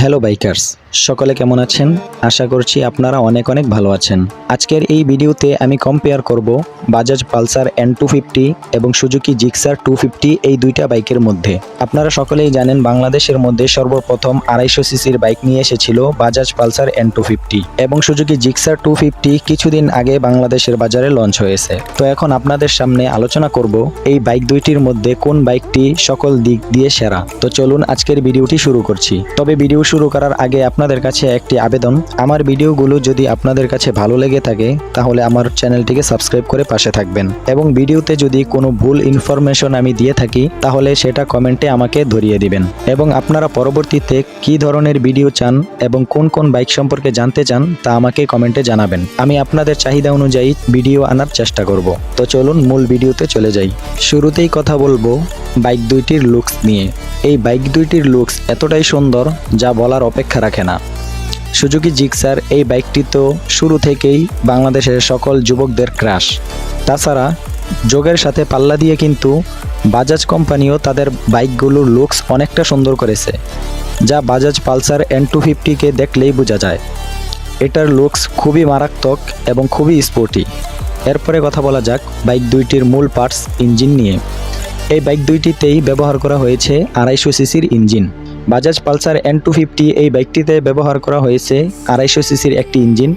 Hello bikers. সকলে কেমন আছেন? আশা করছি আপনারা অনেক অনেক ভালো আছেন। আজকের এই ভিডিওতে আমি কম্পেয়ার করব Bajaj Pulsar N two fifty এবং সুজুকি জিক্সার টু ফিফটি এই দুইটা বাইকের মধ্যে। আপনারা সকলেই জানেন বাংলাদেশের মধ্যে সর্বপ্রথম আড়াইশো সিসির বাইক নিয়ে এসেছিল Bajaj Pulsar N two fifty এবং সুজুকি জিক্সার টু ফিফটি কিছুদিন আগে বাংলাদেশের বাজারে লঞ্চ হয়েছে। তো এখন আপনাদের সামনে আলোচনা করব এই বাইক দুইটির মধ্যে কোন বাইকটি সকল দিক দিয়ে সেরা। তো চলুন আজকের ভিডিওটি শুরু করছি। তবে ভিডিও শুরু করার আগে আপনাদের কাছে একটি আবেদন। আমার ভিডিওগুলো যদি আপনাদের কাছে ভালো লেগে থাকে, তাহলে আমার চ্যানেলটিকে সাবস্ক্রাইব করে পাশে থাকবেন। এবং ভিডিওতে যদি কোনো ভুল ইনফরমেশন আমি দিয়ে থাকি, তাহলে সেটা কমেন্টে আমাকে ধরিয়ে দিবেন। এবং আপনারা পরবর্তীতে কি ধরনের ভিডিও চান এবং কোন কোন বাইক সম্পর্কে জানতে চান, তা আমাকে কমেন্টে জানাবেন। আমি আপনাদের চাহিদা অনুযায়ী ভিডিও আনার চেষ্টা করব। তো চলুন মূল ভিডিওতে চলে যাই। শুরুতেই কথা বলব বাইক দুইটির লুকস নিয়ে। এই বাইক দুইটির লুকস এতটাই সুন্দর, যা বলার অপেক্ষা রাখে না। সুজুকি জিক্সার এই বাইকটি তো শুরু থেকেই বাংলাদেশের সকল যুবকদের ক্রাশ। তাছাড়া যোগের সাথে পাল্লা দিয়ে কিন্তু বাজাজ কোম্পানিও তাদের বাইকগুলোর লুকস অনেকটা সুন্দর করেছে, যা বাজাজ পালসার এন টু ফিফটিকে দেখলেই বোঝা যায়। এটার লুকস খুবই মারাত্মক এবং খুবই স্পোর্টি। এরপরে কথা বলা যাক বাইক দুইটির মূল পার্টস ইঞ্জিন নিয়ে। এই বাইক দুইটিতেই ব্যবহার করা হয়েছে আড়াইশো সিসির engine. Bajaj Pulsar N two fifty এই বাইকটিতে ব্যবহার করা হয়েছে আড়াইশো সিসির একটি ইঞ্জিন,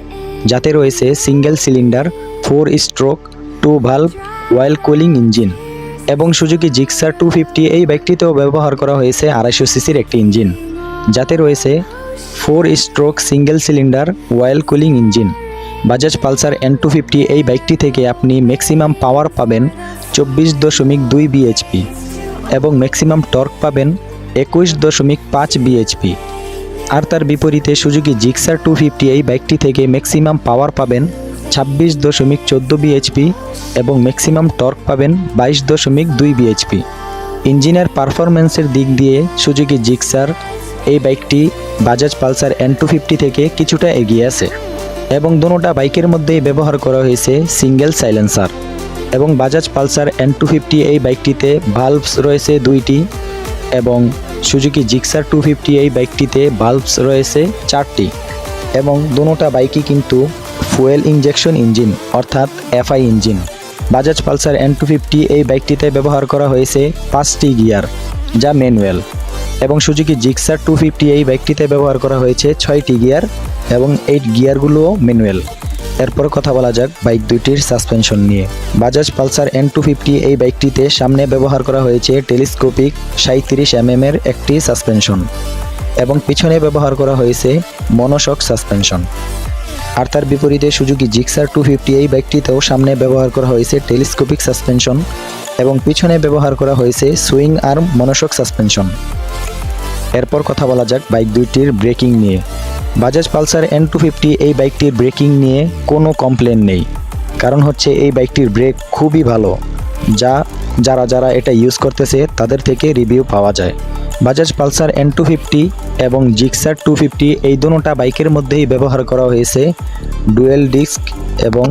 যাতে রয়েছে single cylinder, four stroke, two valve oil cooling engine এবং সুজুকি জিক্সার টু ফিফটি এই বাইকটিতেও ব্যবহার করা হয়েছে আড়াইশো সিসির একটি ইঞ্জিন, যাতে রয়েছে four stroke, single cylinder oil cooling engine. Bajaj Pulsar N two fifty এই বাইকটি থেকে আপনি ম্যাক্সিমাম পাওয়ার পাবেন চব্বিশ দশমিক দুই বিএইচপি এবং ম্যাক্সিমাম টর্ক পাবেন একুশ দশমিক পাঁচ বিএইচপি আর তার বিপরীতে সুজুকি জিক্সার টু ফিফটি এই বাইকটি থেকে ম্যাক্সিমাম পাওয়ার পাবেন ছাব্বিশ দশমিক চোদ্দ বিএইচপি এবং ম্যাক্সিমাম টর্ক পাবেন বাইশ দশমিক দুই বিএইচপি ইঞ্জিনের পারফরমেন্সের দিক দিয়ে সুজুকি জিক্সার এই বাইকটি Bajaj Pulsar N two fifty থেকে কিছুটা এগিয়ে আছে এবং দোনোটা বাইকের মধ্যেই ব্যবহার করা হয়েছে সিঙ্গেল সাইলেন্সার এবং Bajaj Pulsar N two fifty এই বাইকটিতে ভালভস রয়েছে দুইটি। এবং সুজুকি জিক্সার টু ফিফটি এই বাইকটিতে বাল্বস রয়েছে চারটি এবং দোনোটা বাইকই কিন্তু ফুয়েল ইঞ্জেকশন ইঞ্জিন অর্থাৎ FI engine Bajaj Pulsar N two fifty এই বাইকটিতে ব্যবহার করা হয়েছে পাঁচটি গিয়ার, যা ম্যানুয়াল এবং সুজুকি জিক্সার টু ফিফটি এই বাইকটিতে ব্যবহার করা হয়েছে ছয়টি গিয়ার এবং এই গিয়ারগুলোও ম্যানুয়াল এরপর কথা বলা যাক বাইক দুইটির সাসপেনশন নিয়ে। Bajaj Pulsar N two fifty এই বাইকটিতে সামনে ব্যবহার করা হয়েছে টেলিস্কোপিক সাঁত্রিশ এমএম এর একটি সাসপেনশন এবং পিছনে ব্যবহার করা হয়েছে মনোশক সাসপেনশন। আর তার বিপরীতে সুজুকি জিক্সার টু ফিফটি এই বাইকটিতেও সামনে ব্যবহার করা হয়েছে টেলিস্কোপিক সাসপেনশন এবং পিছনে ব্যবহার করা হয়েছে সুইং আর্ম মনোশক সাসপেনশন। এরপর কথা বলা যাক বাইক দুইটির ব্রেকিং নিয়ে। Bajaj Pulsar N two fifty এই বাইকটির ব্রেকিং নিয়ে কোনো কমপ্লেন নেই। কারণ হচ্ছে এই বাইকটির ব্রেক খুবই ভালো। যা, যারা যারা এটা ইউজ করতেছে, তাদের থেকে রিভিউ পাওয়া যায়। Bajaj Pulsar N two fifty এবং জিক্সার টু ফিফটি এই দুটোটা বাইকের মধ্যেই ব্যবহার করা হয়েছে ডুয়েল ডিস্ক এবং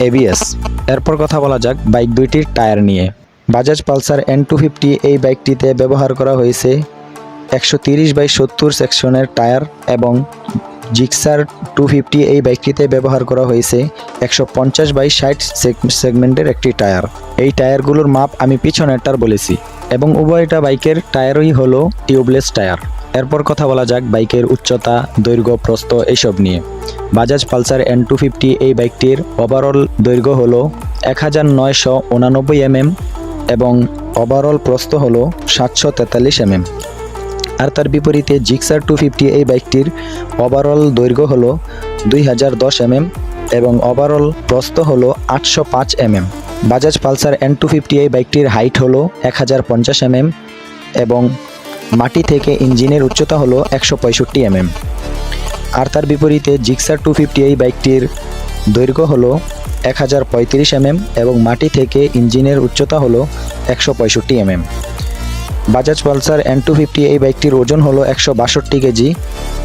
এবিএস এরপর কথা বলা যাক বাইক দুইটির টায়ার নিয়ে। Bajaj Pulsar N two fifty এই বাইকটিতে ব্যবহার করা হয়েছে একশো তিরিশ বাই সত্তর সেকশনের টায়ার এবং জিক্সার টু ফিফটি এই বাইকটিতে ব্যবহার করা হয়েছে একশো পঞ্চাশ বাই ষাট সেগমেন্টের একটি টায়ার। এই টায়ারগুলোর মাপ আমি পিছনেরটার বলেছি এবং উভয়টা বাইকের টায়ারই হলো টিউবলেস টায়ার। এরপর কথা বলা যাক বাইকের উচ্চতা, দৈর্ঘ্য, প্রস্থ এইসব নিয়ে। Bajaj Pulsar N two fifty এই বাইকটির ওভারঅল দৈর্ঘ্য হলো এক হাজার নয়শো উনানব্বই এমএম এবং ওভারঅল প্রস্থ হলো সাতশো তেতাল্লিশ এমএম। আর তার বিপরীতে জিক্সার টু ফিফটি এই বাইকটির ওভারঅল দৈর্ঘ্য হল দুই হাজার দশ এমএম এবং ওভারঅল প্রস্থ হল আটশো পাঁচ MM. Bajaj Pulsar N two fifty এই বাইকটির হাইট হল এক হাজার পঞ্চাশ এমএম এবং মাটি থেকে ইঞ্জিনের উচ্চতা হল একশো পঁয়ষট্টি এমএম। আর তার বিপরীতে জিক্সার টু ফিফটি এই বাইকটির দৈর্ঘ্য হল এক হাজার পঁয়ত্রিশ এমএম এবং মাটি থেকে ইঞ্জিনের উচ্চতা হল একশো পঁয়ষট্টি MM. Bajaj Pulsar N two fifty এই বাইকটির ওজন হলো একশো বাষট্টি কেজি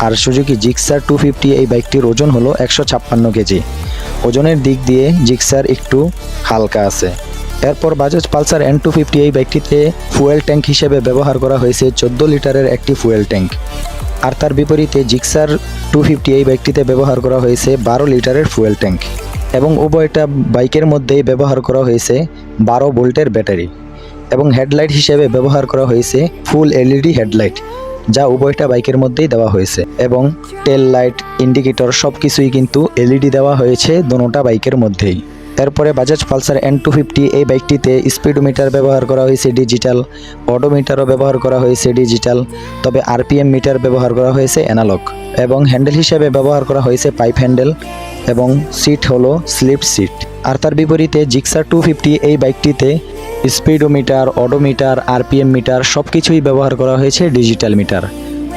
আর সুজুকি জিক্সার টু ফিফটি এই বাইকটির ওজন হলো একশো ছাপ্পান্ন কেজি। ওজনের দিক দিয়ে জিক্সার একটু হালকা আছে। এরপর Bajaj Pulsar N two fifty এই বাইকটিতে ফুয়েল ট্যাঙ্ক হিসেবে ব্যবহার করা হয়েছে চোদ্দ লিটারের একটি ফুয়েল ট্যাঙ্ক আর তার বিপরীতে জিক্সার টু ফিফটি এই বাইকটিতে ব্যবহার করা হয়েছে বারো লিটারের ফুয়েল ট্যাঙ্ক এবং উভয়টা বাইকের মধ্যেই ব্যবহার করা হয়েছে বারো ভোল্টের ব্যাটারি। এবং হেডলাইট হিসেবে ব্যবহার করা হয়েছে ফুল এলইডি হেডলাইট, যা উভয়টা বাইকের মধ্যেই দেওয়া হয়েছে। এবং টেল লাইট, ইন্ডিকেটর সব কিছুই কিন্তু এলইডি দেওয়া হয়েছে দোনোটা বাইকের মধ্যেই। এরপরে Bajaj Pulsar N two fifty এই বাইকটিতে স্পিডোমিটার ব্যবহার করা হয়েছে ডিজিটাল, অডোমিটারও ব্যবহার করা হয়েছে ডিজিটাল, তবে আরপিএম মিটার ব্যবহার করা হয়েছে অ্যানালগ। এবং হ্যান্ডেল হিসেবে ব্যবহার করা হয়েছে পাইপ হ্যান্ডেল এবং সিট হলো স্লিপ সিট। আর তার বিপরীতে জিক্সার টু ফিফটি এই বাইকটিতে স্পিডোমিটার, অডোমিটার, আরপিএম মিটার সব কিছুই ব্যবহার করা হয়েছে ডিজিটাল মিটার।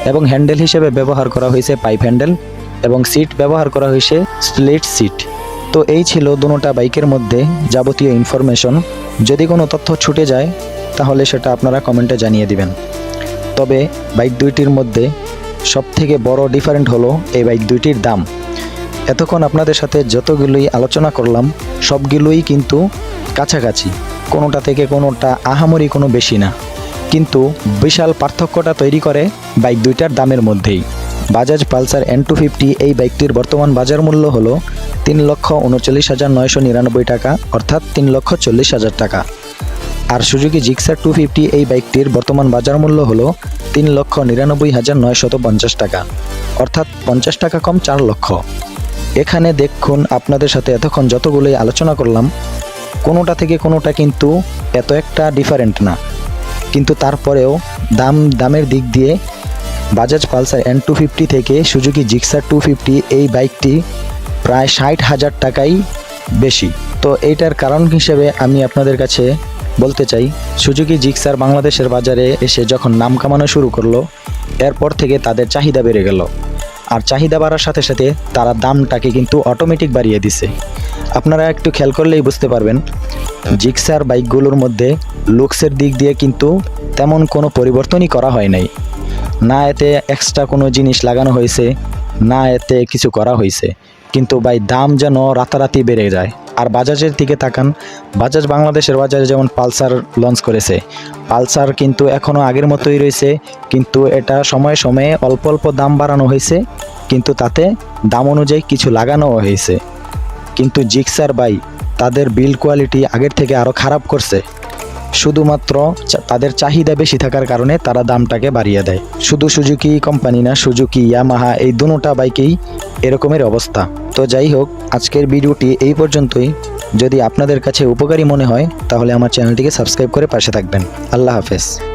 এবং হ্যান্ডেল হিসেবে ব্যবহার করা হয়েছে পাইপ হ্যান্ডেল এবং সিট ব্যবহার করা হয়েছে স্প্লিট সিট। তো এই ছিল দুটোটা বাইকের মধ্যে যাবতীয় ইনফরমেশন। যদি কোনো তথ্য ছুটে যায়, তাহলে সেটা আপনারা কমেন্টে জানিয়ে দিবেন। তবে বাইক দুইটির মধ্যে সবথেকে বড় ডিফারেন্ট হলো এই বাইক দুইটির দাম। এতক্ষণ আপনাদের সাথে যতগুলোই আলোচনা করলাম, সবগুলোই কিন্তু কাছাকাছি। কোনোটা থেকে কোনোটা আহামরি কোনো বেশি না। কিন্তু বিশাল পার্থক্যটা তৈরি করে বাইক দুইটার দামের মধ্যেই। Bajaj Pulsar N two fifty এই বাইকটির বর্তমান বাজার মূল্য হলো তিন লক্ষ উনচল্লিশ হাজার নয়শো নিরানব্বই টাকা, অর্থাৎ তিন লক্ষ চল্লিশ হাজার টাকা। আর সুজুকি জিক্সার টু ফিফটি এই বাইকটির বর্তমান বাজার মূল্য হলো তিন লক্ষ নিরানব্বই হাজার নয়শত পঞ্চাশ টাকা, অর্থাৎ পঞ্চাশ টাকা কম চার লক্ষ। এখানে দেখুন আপনাদের সাথে এতক্ষণ যতগুলোই আলোচনা করলাম কোনোটা থেকে কোনোটা কিন্তু এত একটা ডিফারেন্ট না। কিন্তু তারপরেও দাম, দামের দিক দিয়ে Bajaj Pulsar N two fifty থেকে সুজুকি জিক্সার টু ফিফটি এই বাইকটি প্রায় ষাট হাজার টাকাই বেশি। তো এইটার কারণ হিসেবে আমি আপনাদের কাছে বলতে চাই সুজুকি জিক্সার বাংলাদেশের বাজারে এসে যখন নাম কামানো শুরু করল, এরপর থেকে তাদের চাহিদা বেড়ে গেল। আর চাহিদা বাড়ার সাথে সাথে তারা দামটাকে কিন্তু অটোমেটিক বাড়িয়ে দিছে। আপনারা একটু খেয়াল করলেই বুঝতে পারবেন, জিক্সার বাইকগুলোর মধ্যে লুকসের দিক দিয়ে কিন্তু তেমন কোনো পরিবর্তনই করা হয় নাই। না এতে এক্সট্রা কোনো জিনিস লাগানো হয়েছে, না এতে কিছু করা হয়েছে। কিন্তু ভাই, দাম যেন রাতারাতি বেড়ে যায়। আর বাজাজের দিকে তাকান। বাজাজ বাংলাদেশের বাজারে যেমন পালসার লঞ্চ করেছে, পালসার কিন্তু এখনও আগের মতোই রয়েছে, কিন্তু এটা সময়ে সময়ে অল্প অল্প দাম বাড়ানো হয়েছে, কিন্তু তাতে দাম অনুযায়ী কিছু লাগানোও হয়েছে। কিন্তু জিক্সার বাই তাদের বিল কোয়ালিটি আগের থেকে আরও খারাপ করছে। শুধুমাত্র তাদের চাহিদা বেশি থাকার কারণে তারা দামটাকে বাড়িয়ে দেয়। শুধু সুজুকি কোম্পানি না, সুজুকি, ইয়ামাহা, এই দুটা বাইকেই এরকমের অবস্থা। তো যাই হোক, আজকের ভিডিওটি এই পর্যন্তই। যদি আপনাদের কাছে উপকারী মনে হয়, তাহলে আমার চ্যানেলটিকে সাবস্ক্রাইব করে পাশে থাকবেন। আল্লাহ হাফেজ।